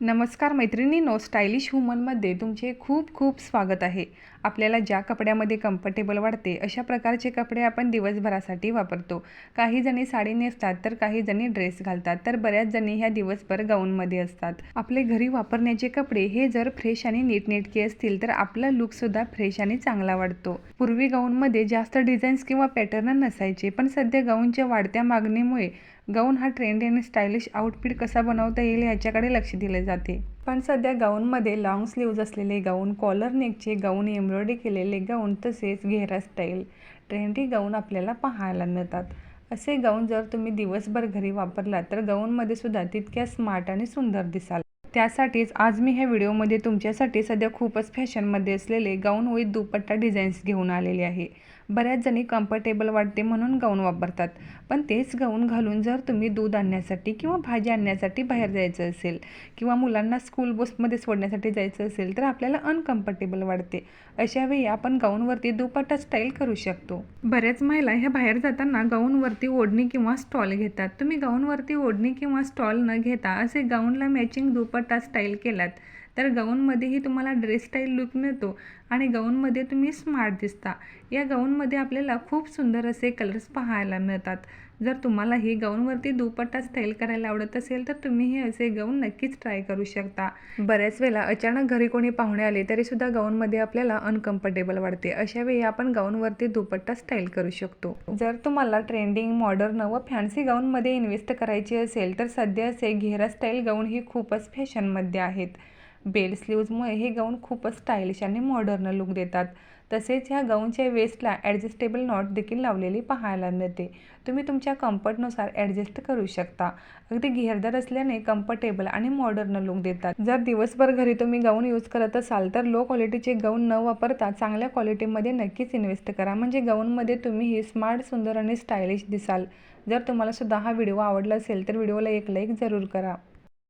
नमस्कार मैत्रिणींनो स्टायलिश वुमनमध्ये तुमचे खूप खूप स्वागत आहे. आपल्याला ज्या कपड्यामध्ये कम्फर्टेबल वाटते अशा प्रकारचे कपडे आपण दिवसभरासाठी वापरतो. काही जणी साडी नेसतात तर काही जणी ड्रेस घालतात तर बऱ्याच जणी ह्या दिवसभर गाऊनमध्ये असतात. आपले घरी वापरण्याचे कपडे हे जर फ्रेश आणि नीटनेटके असतील तर आपला लुकसुद्धा फ्रेश आणि चांगला वाटतो. पूर्वी गाऊनमध्ये जास्त डिझाईन्स किंवा पॅटर्न नसायचे पण सध्या गाऊनच्या वाढत्या मागणीमुळे गाऊन हा ट्रेंडी आणि स्टायलिश आउटफिट कसा बनवता येईल याच्याकडे लक्ष दिले जाते. पण सध्या गाऊनमध्ये लॉंग स्लीव्ज असलेले गाऊन कॉलर नेकचे गाऊन एम्ब्रॉयडरी केलेले गाऊन तसेच घेरा स्टाईल ट्रेंडी गाऊन आपल्याला पाहायला मिळतात. असे गाऊन जर तुम्ही दिवसभर घरी वापरलात तर गाऊनमध्ये सुद्धा तितक्या स्मार्ट आणि सुंदर दिसाल. त्यासाठीच आज मी ह्या व्हिडिओमध्ये तुमच्यासाठी सध्या खूपच फॅशनमध्ये असलेले गाऊन विथ दुपट्टा डिझाईन्स घेऊन आलेले आहे. बऱ्याच जणी कम्फर्टेबल वाटते म्हणून गाऊन वापरतात. पण तेच गाऊन घालून जर तुम्ही दूध आणण्यासाठी किंवा भाजी आणण्यासाठी बाहेर जायचं असेल किंवा मुलांना स्कूल बसमध्ये सोडण्यासाठी जायचं असेल तर आपल्याला अनकम्फर्टेबल वाटते. अशावेळी आपण गाऊनवरती दुपट्टा स्टाईल करू शकतो. बऱ्याच महिला ह्या बाहेर जाताना गाऊनवरती ओढणी किंवा स्टॉल घेतात. तुम्ही गाऊनवरती ओढणी किंवा स्टॉल न घेता असे गाऊनला मॅचिंग दुपट्टा स्टाईल केलात. तर गाऊनमध्येही तुम्हाला ड्रेस स्टाईल लुक मिळतो आणि गाऊनमध्ये तुम्ही स्मार्ट दिसता. या गाऊनमध्ये आपल्याला खूप सुंदर असे कलर्स पाहायला मिळतात. जर तुम्हाला ही गाऊनवरती दुपट्टा स्टाईल करायला आवडत असेल तर तुम्ही हे असे गाऊन नक्कीच ट्राय करू शकता. बऱ्याच वेळेला अचानक घरी कोणी पाहुणे आले तरीसुद्धा गाऊनमध्ये आपल्याला अनकम्फर्टेबल वाटते. अशा वेळी आपण गाऊनवरती दुपट्टा स्टाईल करू शकतो. जर तुम्हाला ट्रेंडिंग मॉडर्न व फॅन्सी गाऊनमध्ये इन्व्हेस्ट करायची असेल तर सध्या असे घेरा स्टाईल गाऊन ही खूपच फॅशनमध्ये आहेत. बेल स्लीव्जमुळे हे गाऊन खूपच स्टायलिश आणि मॉडर्न लुक देतात. तसेच ह्या गाऊनच्या वेस्टला ॲडजस्टेबल नॉट देखील लावलेली पाहायला मिळते. तुम्ही तुमच्या कम्फर्टनुसार ॲडजस्ट करू शकता. अगदी घेरदार असल्याने कम्फर्टेबल आणि मॉडर्न लुक देतात. जर दिवसभर घरी तुम्ही गाऊन यूज करत असाल तर लो क्वालिटीचे गाऊन न वापरता चांगल्या क्वालिटीमध्ये नक्कीच इन्व्हेस्ट करा. म्हणजे गाऊनमध्ये तुम्ही ही स्मार्ट सुंदर आणि स्टायलिश दिसाल. जर तुम्हाला सुद्धा हा व्हिडिओ आवडला असेल तर व्हिडिओला एक लाईक जरूर करा.